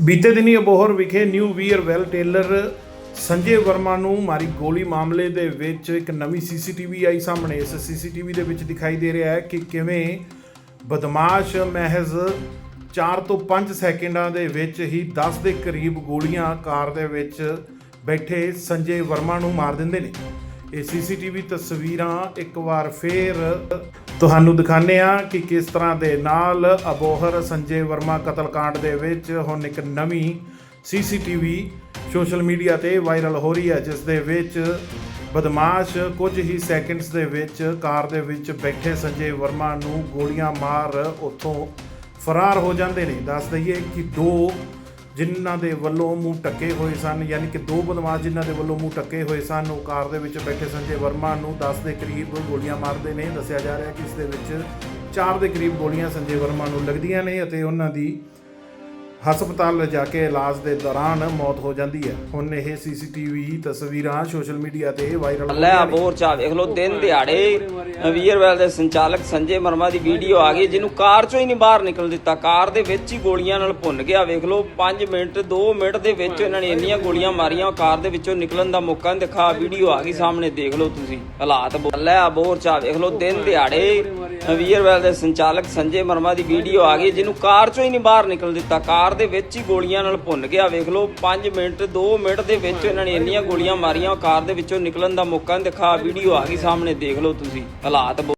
ਬੀਤੇ ਦਿਨੀ ਅਬੋਹਰ ਵਿਖੇ new wear well tailor Sanjay Verma ਨੂੰ ਮਾਰੀ ਗੋਲੀ ਮਾਮਲੇ ਦੇ ਵਿੱਚ ਇੱਕ ਨਵੀਂ ਸੀਸੀਟੀਵੀ ਆਈ ਸਾਹਮਣੇ। ਇਸ ਸੀਸੀਟੀਵੀ ਦੇ ਵਿੱਚ ਦਿਖਾਈ ਦੇ ਰਿਹਾ ਹੈ ਕਿ ਕਿਵੇਂ ਬਦਮਾਸ਼ ਮਹਿਜ਼ 4 ਤੋਂ 5 ਸੈਕਿੰਡਾਂ ਦੇ ਵਿੱਚ ਹੀ 10 ਦੇ ਕਰੀਬ ਗੋਲੀਆਂ ਕਾਰ ਦੇ ਵਿੱਚ ਬੈਠੇ ਸੰਜੇ ਵਰਮਾ ਨੂੰ ਮਾਰ ਦਿੰਦੇ ਨੇ। ਇਹ ਸੀਸੀਟੀਵੀ ਤਸਵੀਰਾਂ ਇੱਕ ਵਾਰ ਫੇਰ ਤੁਹਾਨੂੰ ਦਿਖਾਣੇ ਆ ਕਿ ਕਿਸ ਤਰ੍ਹਾਂ ਦੇ ਨਾਲ ਅਬੋਹਰ ਸੰਜੇ ਵਰਮਾ ਕਤਲकांड ਦੇ ਵਿੱਚ ਹੁਣ ਇੱਕ ਨਵੀਂ ਸੀਸੀਟੀਵੀ ਸੋਸ਼ਲ ਮੀਡੀਆ ਤੇ ਵਾਇਰਲ ਹੋ ਰਹੀ ਹੈ, ਜਿਸ ਦੇ ਵਿੱਚ ਬਦਮਾਸ਼ ਕੁਝ ਹੀ ਸੈਕਿੰਡਸ ਦੇ ਵਿੱਚ ਕਾਰ ਦੇ ਵਿੱਚ ਬੈਠੇ ਸੰਜੇ ਵਰਮਾ ਨੂੰ ਗੋਲੀਆਂ ਮਾਰ ਉੱਥੋਂ ਫਰਾਰ ਹੋ ਜਾਂਦੇ ਨੇ। ਦੱਸ ਦਈਏ ਕਿ ਦੋ ਜਿਨ੍ਹਾਂ ਦੇ ਵੱਲੋਂ ਮੂੰਹ ਟੱਕੇ ਹੋਏ ਸਨ, ਯਾਨੀ ਕਿ ਦੋ ਬਦਮਾਸ਼ ਜਿਨ੍ਹਾਂ ਦੇ ਵੱਲੋਂ ਮੂੰਹ ਟੱਕੇ ਹੋਏ ਸਨ, ਉਹ ਕਾਰ ਦੇ ਵਿੱਚ ਬੈਠੇ ਸੰਜੇ ਵਰਮਾ ਨੂੰ 10 ਦੇ ਕਰੀਬ ਗੋਲੀਆਂ ਮਾਰਦੇ ਨੇ, ਦੱਸਿਆ ਜਾ ਰਿਹਾ ਕਿ ਇਸ ਦੇ ਵਿੱਚ 4 ਦੇ ਕਰੀਬ ਗੋਲੀਆਂ ਸੰਜੇ ਵਰਮਾ ਨੂੰ ਲੱਗਦੀਆਂ ਨੇ ਅਤੇ ਉਹਨਾਂ ਦੀ ਹਸਪਤਾਲ ਲਿਜਾ ਕੇ ਇਲਾਜ ਦੇ ਦੌਰਾਨ ਮੌਤ ਹੋ ਜਾਂਦੀ ਹੈ। ਹੁਣ ਇਹ ਸੀਸੀਟੀਵੀ ਤਸਵੀਰਾਂ ਸੋਸ਼ਲ ਮੀਡੀਆ ਤੇ ਵਾਇਰਲ ਹੋ ਲੈ ਅਬੋਰ ਚਾ ਵੇਖ ਲਓ ਦਿਨ ਦਿਹਾੜੇ ਵੀਰਵੈਲ ਦੇ ਸੰਚਾਲਕ ਸੰਜੇ ਮਰਮਾ ਦੀ ਵੀਡੀਓ ਆ ਗਈ ਜਿਹਨੂੰ ਕਾਰ ਚੋਂ ਹੀ ਨਹੀਂ ਬਾਹਰ ਨਿਕਲ ਦਿੱਤਾ। ਕਾਰ ਦੇ ਵਿੱਚ ਹੀ ਗੋਲੀਆਂ ਨਾਲ ਭੁੰਨ ਗਿਆ ਵੇਖ ਲਓ 5 ਮਿੰਟ 2 ਮਿੰਟ ਦੇ ਵਿੱਚ ਇਹਨਾਂ ਨੇ ਇੰਨੀਆਂ ਗੋਲੀਆਂ ਮਾਰੀਆਂ ਕਾਰ ਦੇ ਵਿੱਚੋਂ ਨਿਕਲਣ ਦਾ ਮੌਕਾ ਨਹੀਂ ਦਿਖਾ। ਵੀਡੀਓ ਆ ਗਈ ਸਾਹਮਣੇ ਦੇਖ ਲਓ ਤੁਸੀਂ ਹਾਲਾਤ ਲੈ ਅਬੋਰ ਚਾ ਵੇਖ ਲਓ ਦਿਨ ਦਿਹਾੜੇ ਵੀਅਰ ਵੀਰਵੈਲ ਦੇ ਸੰਚਾਲਕ ਸੰਜੇ ਮਰਮਾ ਦੀ ਵੀਡੀਓ ਆ ਗਈ, ਜਿਹਨੂੰ ਕਾਰ ਚੋਂ ਹੀ ਨਹੀਂ ਬਾਹਰ ਨਿਕਲ ਦਿੱਤਾ। ਕਾਰ ਦੇ ਵਿੱਚ ਹੀ ਗੋਲੀਆਂ ਨਾਲ ਭੁੰਨ ਗਿਆ। ਵੇਖ ਲਓ 5 ਮਿੰਟ 2 ਮਿੰਟ ਦੇ ਵਿੱਚ ਇਹਨਾਂ ਨੇ ਇੰਨੀਆਂ ਗੋਲੀਆਂ ਮਾਰੀਆਂ, ਉਹ ਕਾਰ ਦੇ ਵਿੱਚੋਂ ਨਿਕਲਣ ਦਾ ਮੌਕਾ ਨਹੀਂ ਦਿਖਾ। ਵੀਡੀਓ ਆ ਗਈ ਸਾਹਮਣੇ, ਦੇਖ ਲਓ ਤੁਸੀਂ, ਹਾਲਾਤ ਬਹੁਤ-